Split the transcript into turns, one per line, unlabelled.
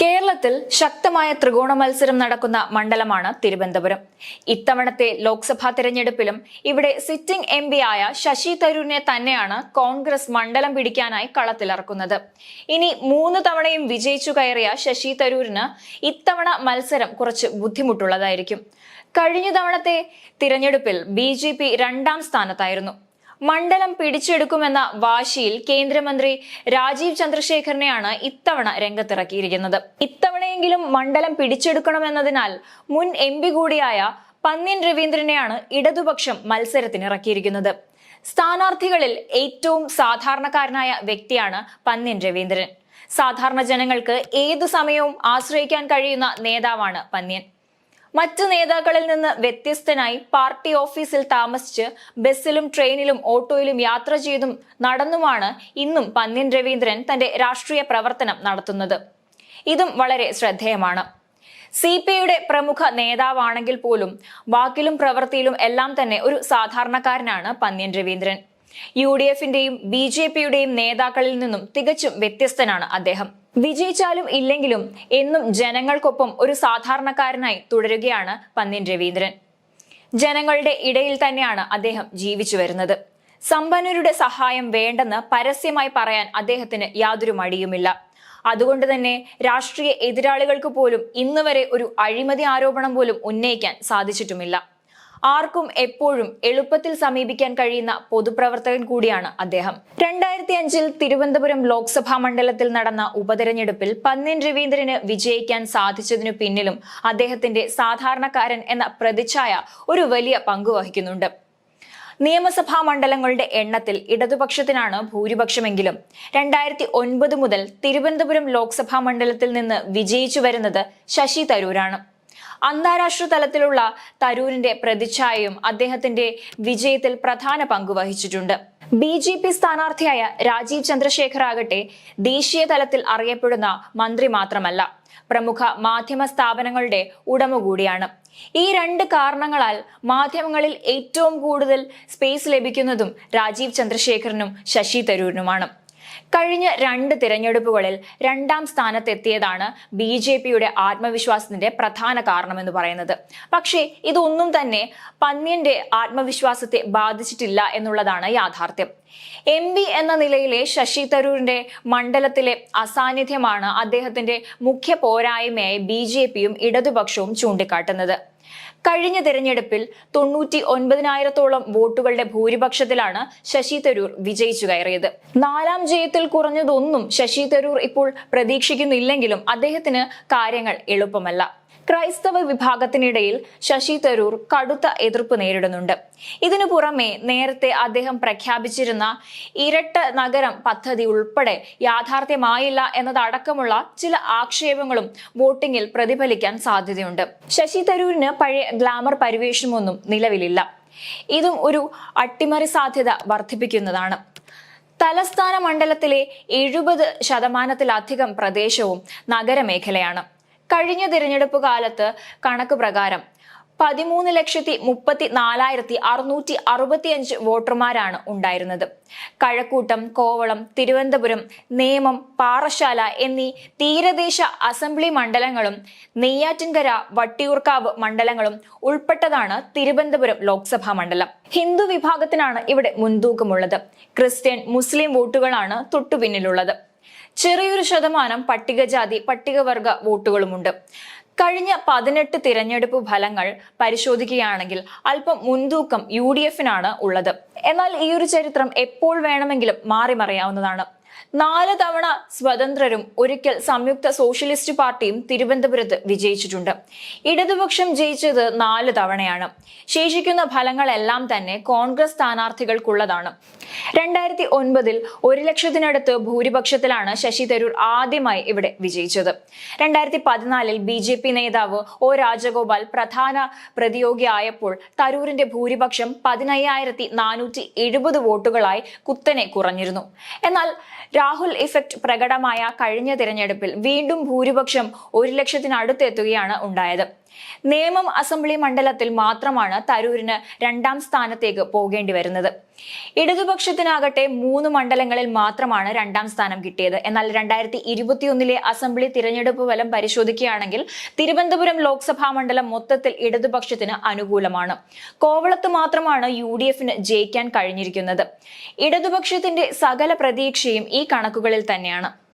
കേരളത്തിൽ ശക്തമായ ത്രികോണ മത്സരം നടക്കുന്ന മണ്ഡലമാണ് തിരുവനന്തപുരം. ഇത്തവണത്തെ ലോക്സഭാ തെരഞ്ഞെടുപ്പിലും ഇവിടെ സിറ്റിംഗ് എം ആയ ശശി തരൂരിനെ തന്നെയാണ് കോൺഗ്രസ് മണ്ഡലം പിടിക്കാനായി കളത്തിലിറക്കുന്നത്. ഇനി മൂന്ന് തവണയും വിജയിച്ചു കയറിയ ശശി തരൂരിന് ഇത്തവണ മത്സരം കുറച്ച് ബുദ്ധിമുട്ടുള്ളതായിരിക്കും. കഴിഞ്ഞ തവണത്തെ തിരഞ്ഞെടുപ്പിൽ ബി രണ്ടാം സ്ഥാനത്തായിരുന്നു. മണ്ഡലം പിടിച്ചെടുക്കുമെന്ന വാശിയിൽ കേന്ദ്രമന്ത്രി രാജീവ് ചന്ദ്രശേഖരനെയാണ് ഇത്തവണ രംഗത്തിറക്കിയിരിക്കുന്നത്. ഇത്തവണയെങ്കിലും മണ്ഡലം പിടിച്ചെടുക്കണമെന്നതിനാൽ മുൻ എം കൂടിയായ പന്ന്യൻ രവീന്ദ്രനെയാണ് ഇടതുപക്ഷം മത്സരത്തിനിറക്കിയിരിക്കുന്നത്. സ്ഥാനാർത്ഥികളിൽ ഏറ്റവും സാധാരണക്കാരനായ വ്യക്തിയാണ് പന്ന്യൻ രവീന്ദ്രൻ. സാധാരണ ജനങ്ങൾക്ക് ഏതു സമയവും ആശ്രയിക്കാൻ കഴിയുന്ന നേതാവാണ് പന്ന്യൻ മറ്റു നേതാക്കളിൽ നിന്ന് വ്യത്യസ്തനായി പാർട്ടി ഓഫീസിൽ താമസിച്ച് ബസ്സിലും ട്രെയിനിലും ഓട്ടോയിലും യാത്ര ചെയ്തും നടന്നുമാണ് ഇന്നും പന്ന്യൻ രവീന്ദ്രൻ തന്റെ രാഷ്ട്രീയ പ്രവർത്തനം നടത്തുന്നത്. ഇതും വളരെ ശ്രദ്ധേയമാണ്. സി പി ഐയുടെ പ്രമുഖ നേതാവാണെങ്കിൽ പോലും വാക്കിലും പ്രവൃത്തിയിലും എല്ലാം തന്നെ ഒരു സാധാരണക്കാരനാണ് പന്ന്യൻ രവീന്ദ്രൻ. യു ഡി എഫിന്റെയും ബി ജെ പിയുടെയും നേതാക്കളിൽ നിന്നും തികച്ചും വ്യത്യസ്തനാണ് അദ്ദേഹം. വിജയിച്ചാലും ഇല്ലെങ്കിലും എന്നും ജനങ്ങൾക്കൊപ്പം ഒരു സാധാരണക്കാരനായി തുടരുകയാണ് പന്ന്യൻ രവീന്ദ്രൻ. ജനങ്ങളുടെ ഇടയിൽ തന്നെയാണ് അദ്ദേഹം ജീവിച്ചു വരുന്നത്. സമ്പന്നരുടെ സഹായം വേണ്ടെന്ന് പരസ്യമായി പറയാൻ അദ്ദേഹത്തിന് യാതൊരു മടിയുമില്ല. അതുകൊണ്ട് തന്നെ രാഷ്ട്രീയ എതിരാളികൾക്ക് പോലും ഇന്നുവരെ ഒരു അഴിമതി ആരോപണം പോലും ഉന്നയിക്കാൻ സാധിച്ചിട്ടുമില്ല. ആർക്കും എപ്പോഴും എളുപ്പത്തിൽ സമീപിക്കാൻ കഴിയുന്ന പൊതുപ്രവർത്തകൻ കൂടിയാണ് അദ്ദേഹം. രണ്ടായിരത്തി അഞ്ചിൽ തിരുവനന്തപുരം ലോക്സഭാ മണ്ഡലത്തിൽ നടന്ന ഉപതെരഞ്ഞെടുപ്പിൽ പന്നിൻ രവീന്ദ്രന് വിജയിക്കാൻ സാധിച്ചതിനു പിന്നിലും അദ്ദേഹത്തിന്റെ സാധാരണക്കാരൻ എന്ന പ്രതിച്ഛായ ഒരു വലിയ പങ്ക് വഹിക്കുന്നുണ്ട്. നിയമസഭാ മണ്ഡലങ്ങളുടെ എണ്ണത്തിൽ ഇടതുപക്ഷത്തിനാണ് ഭൂരിപക്ഷമെങ്കിലും. രണ്ടായിരത്തി ഒൻപത് മുതൽ തിരുവനന്തപുരം ലോക്സഭാ മണ്ഡലത്തിൽ നിന്ന് വിജയിച്ചു വരുന്നത് ശശി തരൂരാണ്. അന്താരാഷ്ട്ര തലത്തിലുള്ള തരൂരിന്റെ പ്രതിച്ഛായയും അദ്ദേഹത്തിന്റെ വിജയത്തിൽ പ്രധാന പങ്ക് വഹിച്ചിട്ടുണ്ട്. ബി ജെ പി സ്ഥാനാർത്ഥിയായ രാജീവ് ചന്ദ്രശേഖർ ആകട്ടെ ദേശീയ തലത്തിൽ അറിയപ്പെടുന്ന മന്ത്രി മാത്രമല്ല പ്രമുഖ മാധ്യമ സ്ഥാപനങ്ങളുടെ ഉടമ കൂടിയാണ്. ഈ രണ്ട് കാരണങ്ങളാൽ മാധ്യമങ്ങളിൽ ഏറ്റവും കൂടുതൽ സ്പേസ് ലഭിക്കുന്നതും രാജീവ് ചന്ദ്രശേഖരനും ശശി തരൂരിനുമാണ്. കഴിഞ്ഞ രണ്ട് തിരഞ്ഞെടുപ്പുകളിൽ രണ്ടാം സ്ഥാനത്തെത്തിയതാണ് ബി ജെ പിയുടെ ആത്മവിശ്വാസത്തിന്റെ പ്രധാന കാരണമെന്ന് പറയുന്നത്. പക്ഷേ ഇതൊന്നും തന്നെ പന്ന്യന്റെ ആത്മവിശ്വാസത്തെ ബാധിച്ചിട്ടില്ല എന്നുള്ളതാണ് യാഥാർത്ഥ്യം. എം പി എന്ന നിലയിലെ ശശി തരൂരിന്റെ മണ്ഡലത്തിലെ അസാന്നിധ്യമാണ് അദ്ദേഹത്തിന്റെ മുഖ്യ പോരായ്മയായി ബി ജെ പിയും ഇടതുപക്ഷവും ചൂണ്ടിക്കാട്ടുന്നത്. കഴിഞ്ഞ തെരഞ്ഞെടുപ്പിൽ തൊണ്ണൂറ്റി ഒൻപതിനായിരത്തോളം വോട്ടുകളുടെ ഭൂരിപക്ഷത്തിലാണ് ശശി തരൂർ വിജയിച്ചു കയറിയത്. നാലാം ജയത്തിൽ കുറഞ്ഞതൊന്നും ശശി തരൂർ ഇപ്പോൾ പ്രതീക്ഷിക്കുന്നില്ലെങ്കിലും അദ്ദേഹത്തിന് കാര്യങ്ങൾ എളുപ്പമല്ല. ക്രൈസ്തവ വിഭാഗത്തിനിടയിൽ ശശി തരൂർ കടുത്ത എതിർപ്പ് നേരിടുന്നുണ്ട്. ഇതിനു പുറമെ നേരത്തെ അദ്ദേഹം പ്രഖ്യാപിച്ചിരുന്ന ഇരട്ട നഗരം പദ്ധതി ഉൾപ്പെടെ യാഥാർത്ഥ്യമായില്ല എന്നതടക്കമുള്ള ചില ആക്ഷേപങ്ങളും വോട്ടിംഗിൽ പ്രതിഫലിക്കാൻ സാധ്യതയുണ്ട്. ശശി തരൂരിന് പഴയ ഗ്ലാമർ പരിവേഷമൊന്നും നിലവിലില്ല. ഇതും ഒരു അട്ടിമറി സാധ്യത വർദ്ധിപ്പിക്കുന്നതാണ്. തലസ്ഥാന മണ്ഡലത്തിലെ എഴുപത് ശതമാനത്തിലധികം പ്രദേശവും നഗരമേഖലയാണ്. കഴിഞ്ഞ തിരഞ്ഞെടുപ്പ് കാലത്ത് കണക്ക് പ്രകാരം പതിമൂന്ന് ലക്ഷത്തി മുപ്പത്തി നാലായിരത്തി അറുന്നൂറ്റി അറുപത്തിയഞ്ച് വോട്ടർമാരാണ് ഉണ്ടായിരുന്നത്. കഴക്കൂട്ടം കോവളം തിരുവനന്തപുരം നേമം പാറശാല എന്നീ തീരദേശ അസംബ്ലി മണ്ഡലങ്ങളും നെയ്യാറ്റിൻകര വട്ടിയൂർക്കാവ് മണ്ഡലങ്ങളും ഉൾപ്പെട്ടതാണ് തിരുവനന്തപുരം ലോക്സഭാ മണ്ഡലം. ഹിന്ദു വിഭാഗത്തിനാണ് ഇവിടെ മുൻതൂക്കമുള്ളത്. ക്രിസ്ത്യൻ മുസ്ലിം വോട്ടുകളാണ് തൊട്ടുപിന്നിലുള്ളത്. ചെറിയൊരു ശതമാനം പട്ടികജാതി പട്ടികവർഗ വോട്ടുകളുമുണ്ട്. കഴിഞ്ഞ പതിനെട്ട് തിരഞ്ഞെടുപ്പ് ഫലങ്ങൾ പരിശോധിക്കുകയാണെങ്കിൽ അല്പം മുൻതൂക്കം യു ഡി എഫിനാണ് ഉള്ളത്. എന്നാൽ ഈ ഒരു ചരിത്രം എപ്പോൾ വേണമെങ്കിലും മാറി മറിയാവുന്നതാണ് നാല് തവണ സ്വതന്ത്രരും ഒരിക്കൽ സംയുക്ത സോഷ്യലിസ്റ്റ് പാർട്ടിയും തിരുവനന്തപുരത്ത് വിജയിച്ചിട്ടുണ്ട്. ഇടതുപക്ഷം ജയിച്ചത് നാല് തവണയാണ്. ശേഷിക്കുന്ന ഫലങ്ങളെല്ലാം തന്നെ കോൺഗ്രസ് സ്ഥാനാർത്ഥികൾക്കുള്ളതാണ്. രണ്ടായിരത്തി ഒൻപതിൽ ഒരു ലക്ഷത്തിനടുത്ത് ഭൂരിപക്ഷത്തിലാണ് ശശി തരൂർ ആദ്യമായി ഇവിടെ വിജയിച്ചത്. രണ്ടായിരത്തി പതിനാലിൽ ബി ജെ പി നേതാവ് ഒ രാജഗോപാൽ പ്രധാന പ്രതിയോഗിയായപ്പോൾ തരൂരിന്റെ ഭൂരിപക്ഷം പതിനയ്യായിരത്തി നാനൂറ്റി എഴുപത് വോട്ടുകളായി കുത്തനെ കുറഞ്ഞിരുന്നു. എന്നാൽ രാഹുൽ ഇഫക്റ്റ് പ്രകടമായ കഴിഞ്ഞ തിരഞ്ഞെടുപ്പിൽ വീണ്ടും ഭൂരിപക്ഷം ഒരു ലക്ഷത്തിനടുത്തെത്തുകയാണ് ഉണ്ടായത്. നേമം അസംബ്ലി മണ്ഡലത്തിൽ മാത്രമാണ് തരൂരിന് രണ്ടാം സ്ഥാനത്തേക്ക് പോകേണ്ടി വരുന്നത്. ഇടതുപക്ഷത്തിനാകട്ടെ മൂന്ന് മണ്ഡലങ്ങളിൽ മാത്രമാണ് രണ്ടാം സ്ഥാനം കിട്ടിയത്. എന്നാൽ രണ്ടായിരത്തി ഇരുപത്തിയൊന്നിലെ അസംബ്ലി തിരഞ്ഞെടുപ്പ് ഫലം പരിശോധിക്കുകയാണെങ്കിൽ തിരുവനന്തപുരം ലോക്സഭാ മണ്ഡലം മൊത്തത്തിൽ ഇടതുപക്ഷത്തിന് അനുകൂലമാണ്. കോവളത്ത് മാത്രമാണ് യു ഡി എഫിന് ജയിക്കാൻ കഴിഞ്ഞിരിക്കുന്നത്. ഇടതുപക്ഷത്തിന്റെ സകല പ്രതീക്ഷയും ഈ കണക്കുകളിൽ തന്നെയാണ്.